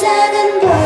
작은 별